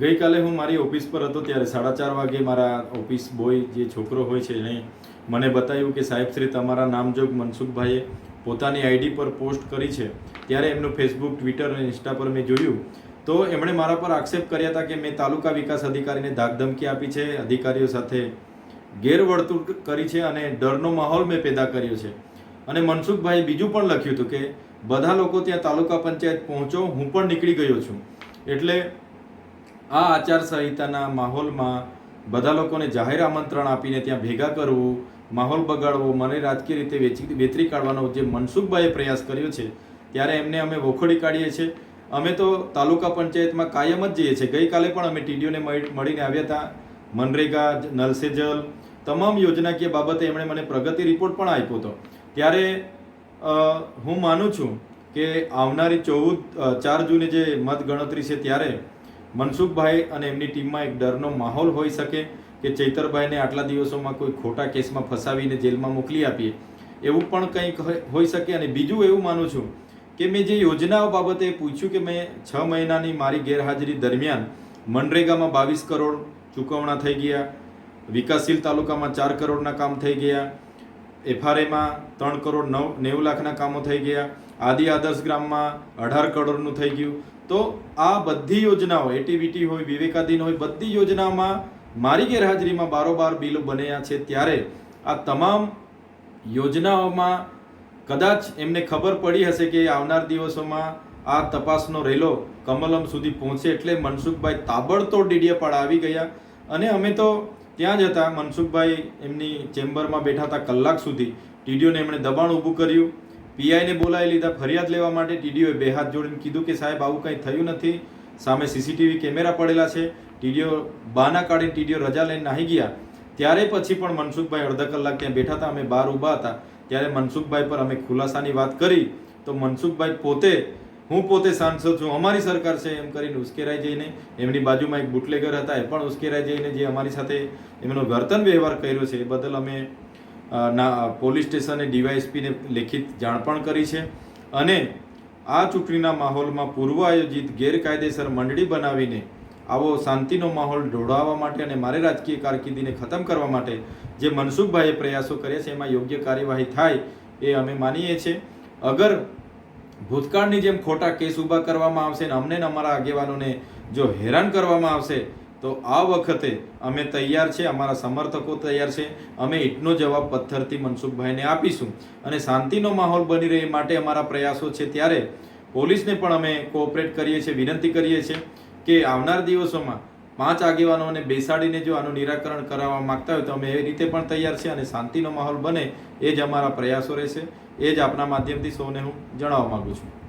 ગઈકાલે હું મારી ઓફિસ પર હતો ત્યારે સાડા ચાર વાગે મારા ઓફિસ બોય જે છોકરો હોય છે એણે મને બતાવ્યું કે સાહેબ શ્રી તમારા નામજોગ મનસુખભાઈએ પોતાની આઈડી પર પોસ્ટ કરી છે. ત્યારે એમનું ફેસબુક, ટ્વિટર અને ઇન્સ્ટા પર મેં જોયું. તો એમણે મારા પર આક્ષેપ કર્યા હતા કે મેં તાલુકા વિકાસ અધિકારીને ધાકધમકી આપી છે, અધિકારીઓ સાથે ગેરવર્તુળ કરી છે અને ડરનો માહોલ મેં પેદા કર્યો છે. અને મનસુખભાઈએ બીજું પણ લખ્યું હતું કે, બધા લોકો ત્યાં તાલુકા પંચાયત પહોંચો, હું પણ નીકળી ગયો છું. એટલે આ આચારસંહિતાના માહોલમાં બધા લોકોને જાહેર આમંત્રણ આપીને ત્યાં ભેગા કરવું, માહોલ બગાડવો, મને રાજકીય રીતે વેચી વેતરી કાઢવાનો જે મનસુખભાઈએ પ્રયાસ કર્યો છે, ત્યારે એમને અમે વખોડી કાઢીએ છીએ. અમે તો તાલુકા પંચાયતમાં કાયમ જ જઈએ છીએ. ગઈકાલે પણ અમે ટીડીઓને મળીને આવ્યા હતા. મનરેગા નલ સે જલ તમામ યોજનાકીય બાબતે એમણે મને પ્રગતિ રિપોર્ટ પણ આપ્યો હતો. ત્યારે હું માનું છું કે આવનારી ચૌદ ચાર જૂને જે મત ગણતરી છે ત્યારે મનસુખભાઈ અને એમની ટીમમાં એક ડરનો માહોલ હોઈ શકે કે ચૈતરભાઈને આટલા દિવસોમાં કોઈ ખોટા કેસમાં ફસાવીને જેલમાં મોકલી આપીએ. એવું પણ કંઈક હોઈ શકે અને બીજું એવું માનું છું કે મેં જે યોજનાઓ બાબતે પૂછ્યું કે મેં છ મહિનાની મારી ગેરહાજરી દરમિયાન મનરેગામાં બાવીસ કરોડ ચૂકવણા થઈ ગયા, વિકાસશીલ તાલુકામાં ચાર કરોડના કામ થઈ ગયા એફઆરએમાં ત્રણ કરોડ નવ, નેવું લાખના કામો થઈ ગયા. આદિ આદર્શ ગ્રામમાં અઢાર કરોડનું થઈ ગયું. તો આ બધી યોજનાઓ એટીવીટી હોય, વિવેકાધીન હોય, બધી યોજનામાં મારી ગેરહાજરીમાં બારોબાર બિલો બન્યા છે ત્યારે આ તમામ યોજનાઓમાં કદાચ એમને ખબર પડી હશે કે આવનાર દિવસોમાં આ તપાસનો રેલો કમલમ સુધી પહોંચે એટલે મનસુખભાઈ તાબડતોડ ડીડીએ આવી ગયા. અને અમે તો ત્યાં જ હતા મનસુખભાઈ એમની ચેમ્બરમાં બેઠા હતા કલાક સુધી. ટીડીઓને એમણે દબાણ ઊભું કર્યું. પીઆઈને બોલાવી લીધા ફરિયાદ લેવા માટે ટીડીઓએ બે હાથ જોડીને કીધું કે સાહેબ, આવું કંઈ થયું નથી. સામે સીસીટીવી કેમેરા પડેલા છે. ટીડીઓ બાના કાઢીને ટીડીઓ રજા લઈને નાહી ગયા. ત્યારે પછી પણ મનસુખભાઈ અડધા કલાક ત્યાં બેઠા હતા, અમે બહાર ઊભા હતા. ત્યારે મનસુખભાઈ પર અમે ખુલાસાની વાત કરી. તો મનસુખભાઈ પોતે હું પોતે સાંસદ છું, અમારી સરકાર છે, એમ કરીને ઉશ્કેરાઈ જઈને એમની બાજુમાં એક બુટલેગર હતા, એ પણ ઉશ્કેરાઈ જઈને જે અમારી સાથે એમનો વર્તન વ્યવહાર કર્યો છે, એ બદલ અમે ના, પોલીસ સ્ટેશને, ડીવાયએસપીને લેખિત જાણ પણ કરી છે અને આ ચૂંટણીના માહોલમાં પૂર્વ આયોજિત ગેરકાયદેસર મંડળી બનાવીને આવો શાંતિનો માહોલ ઢોળાવવા માટે અને મારી રાજકીય કારકિર્દીને ખતમ કરવા માટે જે મનસુખભાઈએ પ્રયાસો કર્યા છે, એમાં યોગ્ય કાર્યવાહી થાય એ અમે માનીએ છીએ. અગર ભૂતકાળની જેમ ખોટા કેસ ઊભા કરવામાં આવશે ને અમને અમારા આગેવાનોને જો હેરાન કરવામાં આવશે, તો આ વખતે અમે તૈયાર છે, અમારા સમર્થકો તૈયાર છે. અમે ઈટનો જવાબ પથ્થરથી મનસુખભાઈને આપીશું. અને શાંતિનો માહોલ બની રહે માટે અમારા પ્રયાસો છે. ત્યારે પોલીસને પણ અમે કોઓપરેટ કરીએ છીએ, વિનંતી કરીએ છીએ કે આવનાર દિવસોમાં પાંચ આગેવાનોને બેસાડીને જો આનું નિરાકરણ કરાવવા માંગતા હોય તો અમે એ રીતે પણ તૈયાર છીએ અને શાંતિનો માહોલ બને એ જ અમારા પ્રયાસો રહેશે. એ જ આપના માધ્યમથી સૌને હું જણાવવા માગું છું.